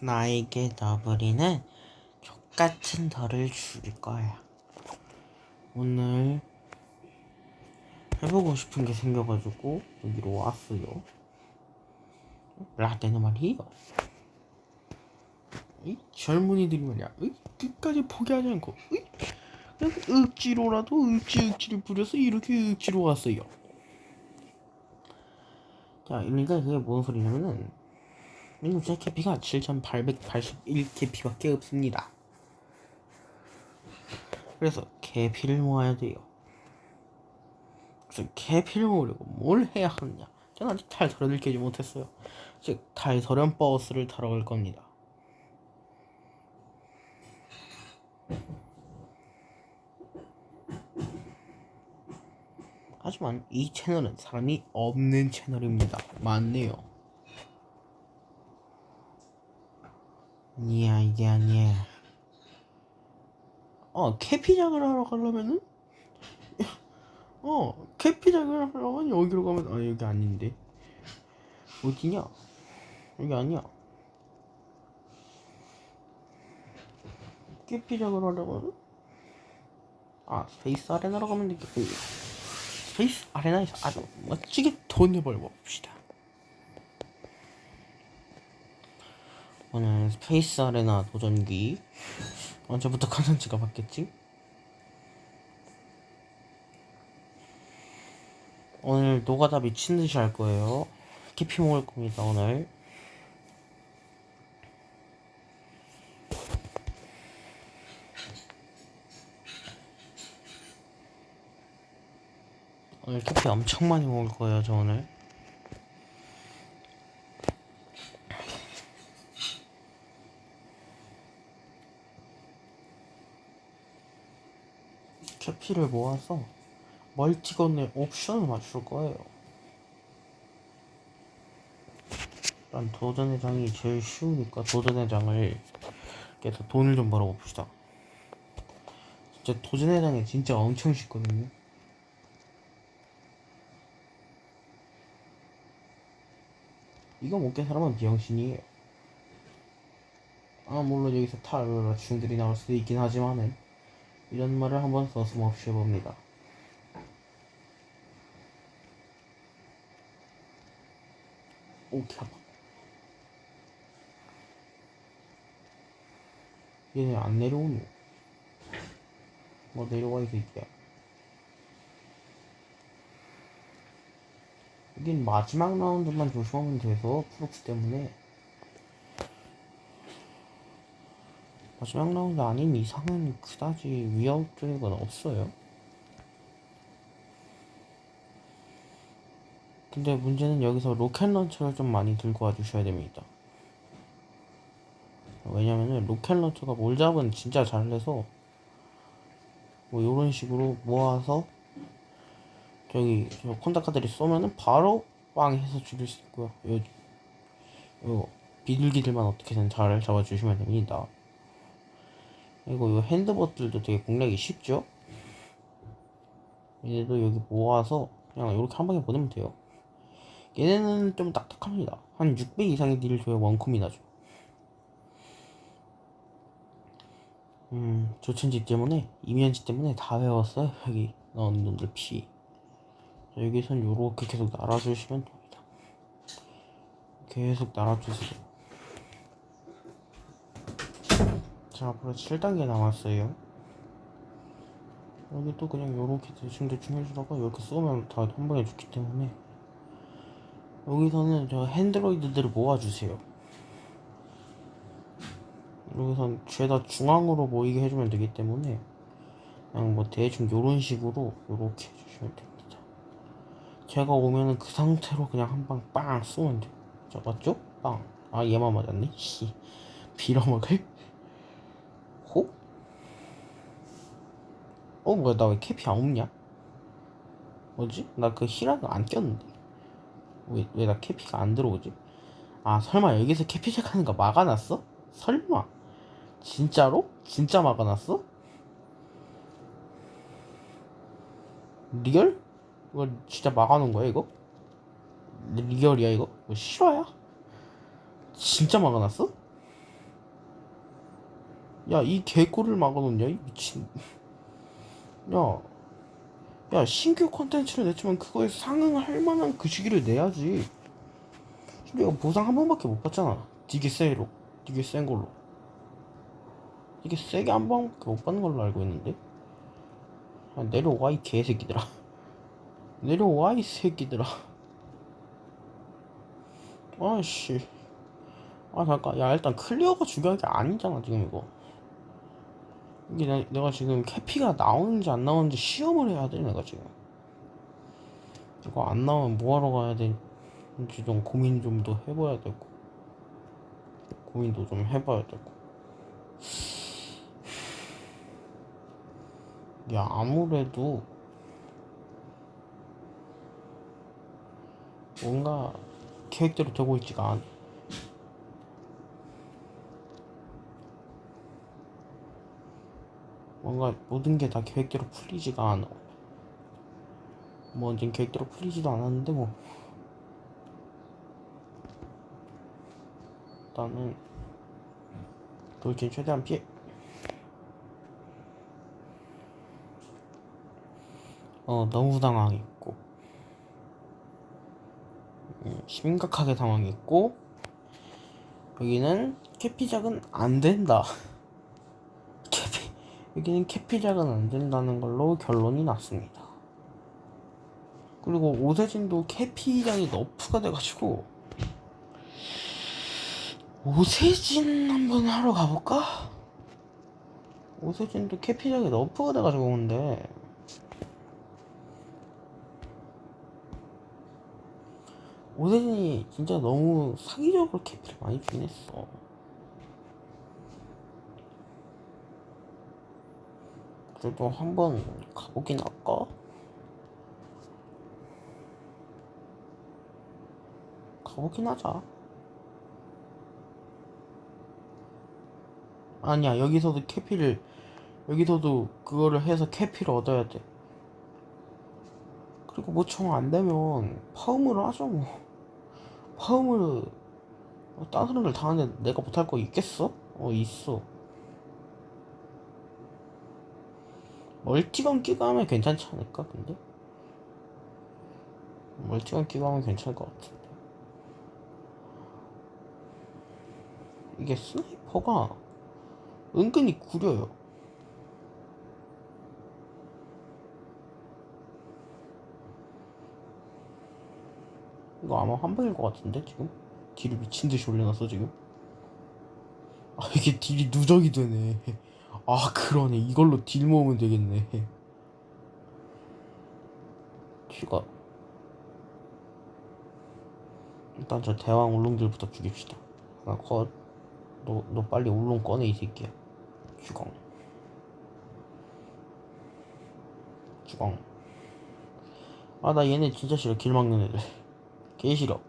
나에게 너브리는 족같은 덜을 줄 거야. 오늘 해보고 싶은 게 생겨가지고 여기로 왔어요. 라떼는 말이에요. 이 젊은이들이 말이야. 이 끝까지 포기하지 않고 이 그냥 억지로라도 억지 억지를 부려서 이렇게 억지로 왔어요. 자, 그러니까 그게 뭔 소리냐면은 지금 제 캐피가 7,881캐피밖에 없습니다. 그래서 캐피를 모아야 돼요. 그래서 캐피를 모으려고 뭘 해야 하느냐? 저는 아직 탈설을 깨지 못했어요. 즉 탈설은 버스를 타러 갈 겁니다. 하지만 이 채널은 사람이 없는 채널입니다. 맞네요. 아니야 이게 아니야. 어 캐피작을 하러 가려면은 어 캐피작을 하려면 여기로 가면 아 여기 아닌데 어디냐? 여기 아니야. 캐피작을 하려면 아 스페이스 아레나로 가면 되겠고 스페이스 아레나에서 아주 멋지게 돈을 벌어봅시다. 오늘 스페이스 아레나 도전기 언제부터 컨텐츠가 바뀌었지? 오늘 노가다 미친 듯이 할 거예요. 깊이 먹을 겁니다 오늘. 오늘 커피 엄청 많이 먹을 거예요 저 오늘. 캐피를 모아서 멀티건의 옵션을 맞출 거예요. 일단 도전의 장이 제일 쉬우니까 도전의 장을 깨서 돈을 좀 벌어봅시다. 진짜 도전의 장이 진짜 엄청 쉽거든요. 이거 못 깬 사람은 비영신이에요. 아 물론 여기서 탈 중들이 나올 수도 있긴 하지만은 이런 말을 한번 서슴없이 해봅니다. 오케이. 얘네 안 내려오노. 뭐 내려와 이 새끼야. 여긴 마지막 라운드만 조심하면 돼서 프록스 때문에 마지막 라운드 아닌 이상은 그다지 위협적인 건 없어요. 근데 문제는 여기서 로켓 런처를 좀 많이 들고 와 주셔야 됩니다. 왜냐면은 로켓 런처가 몰 잡은 진짜 잘해서 뭐 이런 식으로 모아서 저기 저 콘다카들이 쏘면은 바로 빵 해서 죽일 수 있고요. 요, 요 비둘기들만 어떻게든 잘 잡아주시면 됩니다. 그리고 이 핸드봇들도 되게 공략이 쉽죠? 얘도 여기 모아서 그냥 이렇게 한 방에 보내면 돼요. 얘네는 좀 딱딱합니다. 한 6배 이상의 딜을 줘야 원콤이 나죠. 음, 조천지 때문에, 이면지 때문에 다 외웠어요. 여기 나오는 놈들 피. 자, 여기선 요렇게 계속 날아주시면 됩니다. 계속 날아주세요. 자, 앞으로 7단계 남았어요. 여기 또 그냥 요렇게 대충대충 해주다가 이렇게 쏘면 다 한 번에 죽기 때문에 여기서는 저 핸드로이드들을 모아주세요. 여기선 죄다 중앙으로 모이게 해주면 되기 때문에 그냥 뭐 대충 요런 식으로 요렇게 해주시면 됩니다. 제가 오면은 그 상태로 그냥 한 방 빵 쏘면 돼요. 자, 맞죠? 빵. 아, 얘만 맞았네? 씨. 빌어먹을? 호? 어, 뭐야, 나왜 캐피 안 없냐? 뭐지? 나 그 히라가 안 꼈는데. 왜, 왜 나 캐피가 안 들어오지? 아, 설마 여기서 캐피 시작하는 거 막아놨어? 설마? 진짜로? 진짜 막아놨어? 리얼? 이거 진짜 막아놓은 거야, 이거? 리얼이야, 이거? 뭐 실화야? 진짜 막아놨어? 야, 이 개꿀을 막아놓냐? 이 미친. 야, 야, 신규 콘텐츠를 냈지만 그거에 상응할 만한 그 시기를 내야지. 내가 보상 한 번밖에 못 받잖아. 되게 세로. 되게 센 걸로. 되게 세게 한 번밖에 못 받는 걸로 알고 있는데. 야, 내려와, 이 개새끼들아. 내려와, 이 새끼들아. 아씨. 아, 잠깐. 야, 일단 클리어가 중요한 게 아니잖아, 지금 이거. 이게 내, 내가 지금 캐피가 나오는지 안 나오는지 시험을 해야 돼 내가 지금. 이거 안 나오면 뭐하러 가야 되는지 좀 고민 좀 더 해봐야 되고. 고민도 좀 해봐야 되고. 야 아무래도 뭔가 계획대로 되고 있지가 않아 뭔가 모든 게 다 계획대로 풀리지가 않아. 뭐 이제 계획대로 풀리지도 않았는데 뭐 일단은 돌진 최대한 피해. 어 너무 당황했고 음, 심각하게 당황했고 여기는 캐피작은 안 된다. 여기는 캐피작은 안 된다는 걸로 결론이 났습니다. 그리고 오세진도 캐피장이 너프가 돼가지고 오세진 한번 하러 가볼까? 오세진도 캐피장이 너프가 돼가지고 근데 오세진이 진짜 너무 사기적으로 캐피를 많이 주긴 했어. 그래도 한번 가보긴 할까? 가보긴 하자. 아니야, 여기서도 캐피를, 여기서도 그거를 해서 캐피를 얻어야 돼. 그리고 뭐 정 안 되면 파움을 하죠, 뭐. 파움을, 어, 다른 사람들 당하는데 내가 못할 거 있겠어? 어, 있어. 멀티건 끼고 하면 괜찮지 않을까 근데? 멀티건 끼고 하면 괜찮을 것 같은데 이게 스나이퍼가 은근히 구려요 이거 아마 한 방일 것 같은데 지금? 딜을 미친듯이 올려놨어 지금 아 이게 딜이 누적이 되네 아 그러네. 이걸로 딜 모으면 되겠네. 쥐가 일단 저 대왕 울릉들부터 죽입시다. 하나 컷 너, 너 빨리 울릉 꺼내 이 새끼야. 주광. 주광. 아 나 얘네 진짜 싫어. 길 막는 애들. 개 싫어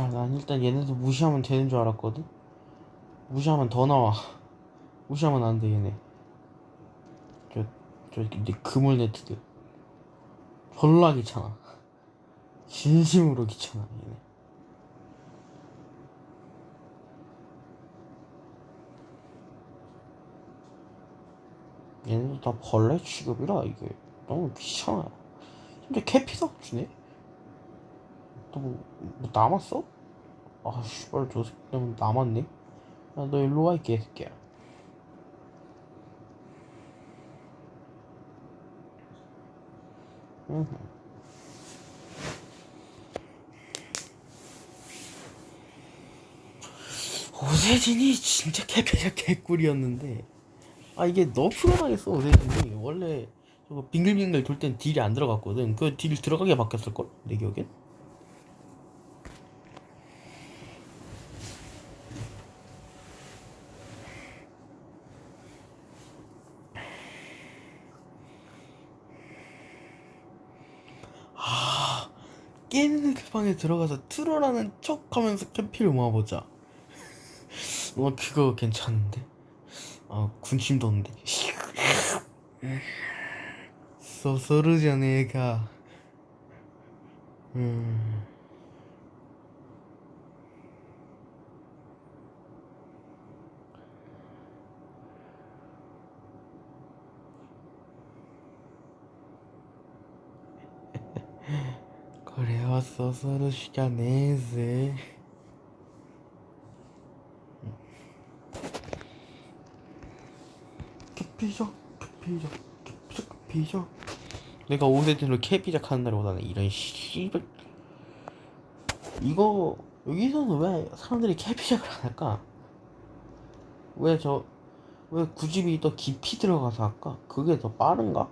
자, 난 일단 얘네들 무시하면 되는 줄 알았거든. 무시하면 더 나와. 무시하면 안 돼, 얘네. 저, 저, 내 그물 네트들. 졸라 귀찮아. 진심으로 귀찮아, 얘네. 얘네도 다 벌레 취급이라, 이게. 너무 귀찮아. 근데 캐피도 주네? 또 뭐, 뭐 남았어? 아 씨발 저 새끼 남았네? 야 너 일로 와이 개새끼야 음. 오세진이 진짜 개패자 개꿀이었는데 아 이게 너프가 당했어 오세진이 원래 저거 빙글빙글 돌 땐 딜이 안 들어갔거든 그 딜 들어가게 바뀌었을걸? 내 기억엔? 깨는 그 방에 들어가서 트롤하는 척 하면서 캠피를 모아보자. 어 그거 괜찮은데? 아 군침 도는데. 쏘쏘르자 내가. 음. relação soroscanese. 피적, 피적, 피적, 피적. 내가 5세대로 캐피작 하는 날보다는 이런 씨발 이거 여기서는 왜 사람들이 캐피작을 안 할까? 왜 저 왜 굳이 그 더 깊이 들어가서 할까? 그게 더 빠른가?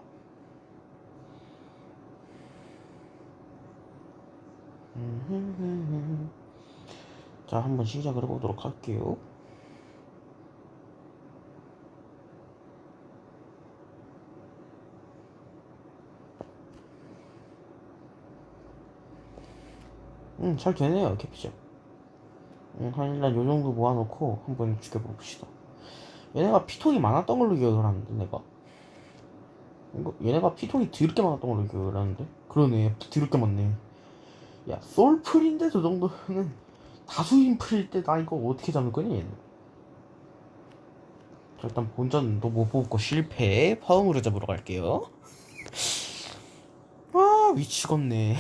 자 한번 시작을 해보도록 할게요 음, 잘 되네요, 캐피죠. 음, 한 일단 요 정도 모아놓고 한번 죽여봅시다. 얘네가 피통이 많았던 걸로 기억을 하는데, 내가. 이거, 얘네가 피통이 드럽게 많았던 걸로 기억을 하는데? 그러네, 드럽게 많네. 야, 솔풀인데 저 정도는 다수인 풀일 때 나 이거 어떻게 잡을 얘는. 자, 일단 본전도 못 뽑고 실패. 파움으로 잡으러 갈게요. 아, 위치겁네.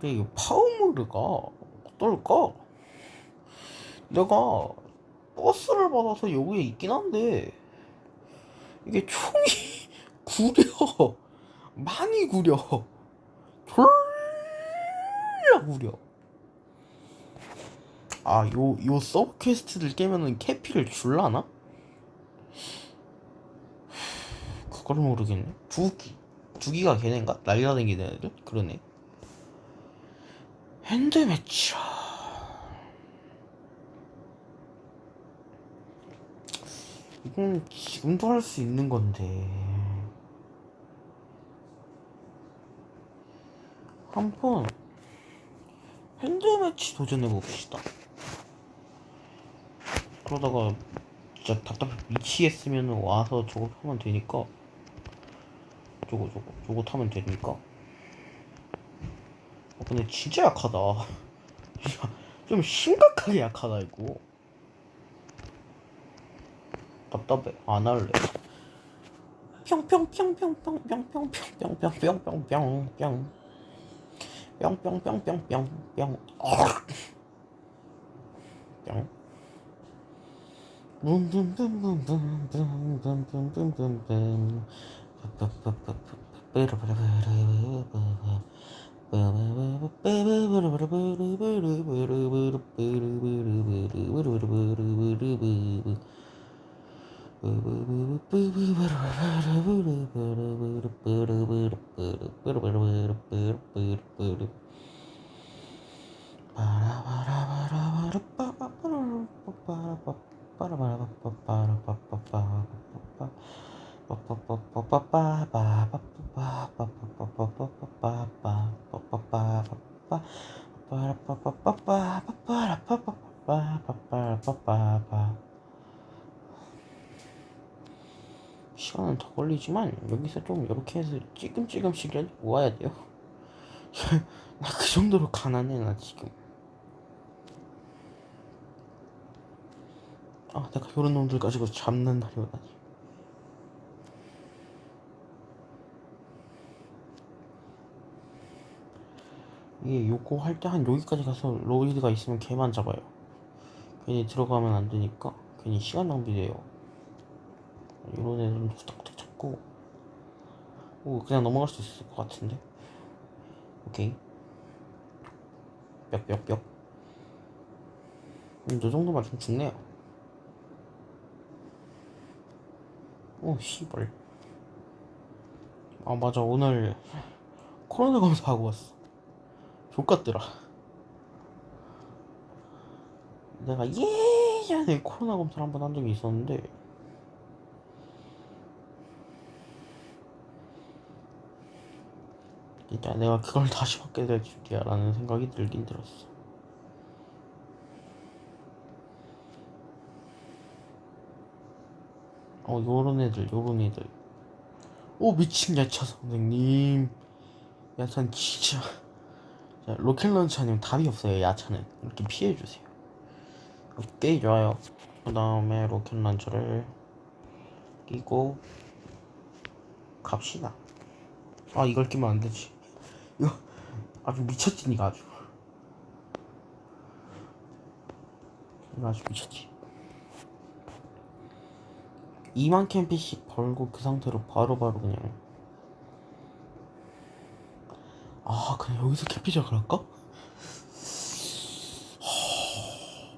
근데 이 파워무르가 어떨까? 내가 버스를 받아서 여기에 있긴 한데 이게 총이 구려 많이 구려 졸라 구려 아요 요 서브 퀘스트를 깨면은 캐피를 줄라나? 그걸 모르겠네 두기 두기가 걔네인가? 날라다니는 애들? 그러네 핸드 매치야. 이건 지금도 할 수 있는 건데. 한번 핸드 매치 도전해 봅시다. 그러다가 진짜 답답해 미치겠으면 와서 저거 하면 되니까. 저거 저거 저거 타면 되니까. 어, 근데 진짜 약하다. 좀 심각하게 약하다 이거. 답답해. 안 할래. chong chong chong chong chong chong chong Dum dum dum dum dum dum dum dum dum dum dum. Ba 뿅 시간은 더 걸리지만 여기서 좀 이렇게 해서 찌금찌금씩이라도 모아야 돼요. 나 그 정도로 가난해 나 지금. 아 내가 이런 놈들 가지고 잡는 날이 오다니. 이게 요거 할 때 한 여기까지 가서 로이드가 있으면 걔만 잡아요. 괜히 들어가면 안 되니까 괜히 시간 낭비돼요. 이런 애들은 후딱후딱 잡고. 오 그냥 넘어갈 수 있을 것 같은데? 오케이. 뿅뿅뿅 음, 저 정도만 좀 죽네요. 오 씨발. 아 맞아. 오늘 코로나 검사하고 왔어. 족같더라. 내가 예전에 코로나 검사를 한 번 한 적이 있었는데 진짜 내가 그걸 다시 받게 될 줄이야 라는 생각이 들긴 들었어. 어 요런 애들 요런 애들. 오 미친 야차 선생님. 야차는 진짜. 자, 로켓 런처 아니면 답이 없어요 야차는. 이렇게 피해주세요. 오케이 좋아요. 그 다음에 로켓 런처를 끼고 갑시다. 아 이걸 끼면 안 되지 이거 아주 미쳤지 니가 아주. 이거 아주 미쳤지. 2만 캠피씩 벌고 그 상태로 바로바로 그냥. 아 그냥 여기서 캠피작을 할까?